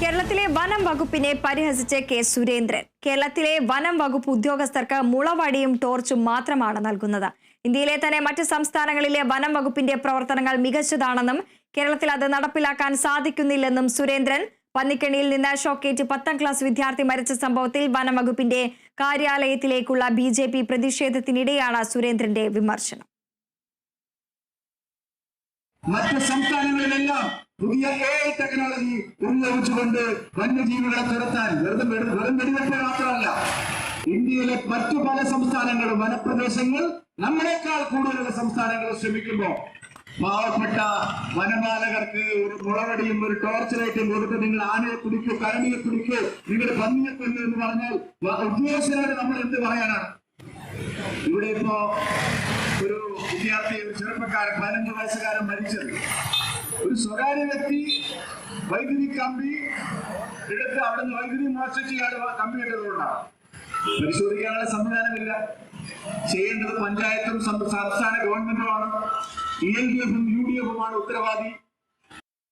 കേരളത്തിലെ വനം വകുപ്പിനെ പരിഹസിച്ച് കെ സുരേന്ദ്രൻ. കേരളത്തിലെ വനം വകുപ്പ് ഉദ്യോഗസ്ഥർക്ക് മുളവടിയും ടോർച്ചും മാത്രമാണ് നൽകുന്നത്. ഇന്ത്യയിലെ തന്നെ മറ്റ് സംസ്ഥാനങ്ങളിലെ വനം വകുപ്പിന്റെ പ്രവർത്തനങ്ങൾ മികച്ചതാണെന്നും കേരളത്തിൽ അത് നടപ്പിലാക്കാൻ സാധിക്കുന്നില്ലെന്നും സുരേന്ദ്രൻ പന്നിക്കണിയിൽ നിന്ന് ഷോക്കേറ്റ് പത്താം ക്ലാസ് വിദ്യാർത്ഥി മരിച്ച സംഭവത്തിൽ വനം വകുപ്പിന്റെ കാര്യാലയത്തിലേക്കുള്ള ബി ജെ പി പ്രതിഷേധത്തിനിടെയാണ് സുരേന്ദ്രന്റെ വിമർശനം. മറ്റ് സംസ്ഥാനങ്ങളിലെല്ലാം പുതിയ എ ടെക്നോളജി ഉപയോഗിച്ചുകൊണ്ട് വന്യജീവികളെ തുരത്താൻ വെറുതെ വെറു- വെടിവെപ്പ് മാത്രമല്ല ഇന്ത്യയിലെ മറ്റു പല സംസ്ഥാനങ്ങളും വനപ്രദേശങ്ങൾ നമ്മളെക്കാൾ കൂടുതലുള്ള സംസ്ഥാനങ്ങൾ ശ്രമിക്കുമ്പോൾ പാവപ്പെട്ട വനപാലകർക്ക് ഒരു മുളവടിയും ഒരു ടോർച്ച് ലൈറ്റും കൊടുത്ത് നിങ്ങൾ ആനയെ കുടിക്ക് കരണിയെ കുടിക്ക് നിങ്ങൾ പന്നിയെ കൊല്ലു എന്ന് പറഞ്ഞാൽ ഉദ്യോഗസ്ഥരോട് നമ്മൾ എന്ത് പറയാനാണ്? ഇവിടെ ഇപ്പോ ഒരു വിദ്യാർത്ഥി ഒരു ചെറുപ്പക്കാരൻ പതിനഞ്ച് വയസ്സുകാരൻ മരിച്ചത്. ഒരു സ്വകാര്യ വ്യക്തി വൈദ്യുതി കമ്പി എടുത്ത് അവിടുന്ന് വൈദ്യുതി മോഷ്ടിച്ച് കമ്പി ഇട്ടതുകൊണ്ടാണ് പരിശോധിക്കാനുള്ള സംവിധാനമില്ല. ചെയ്യേണ്ടത് പഞ്ചായത്തും സംസ്ഥാന ഗവൺമെന്റുമാണ്. എൽ ഡി എഫും യു ഡി എഫുമാണ് ഉത്തരവാദി.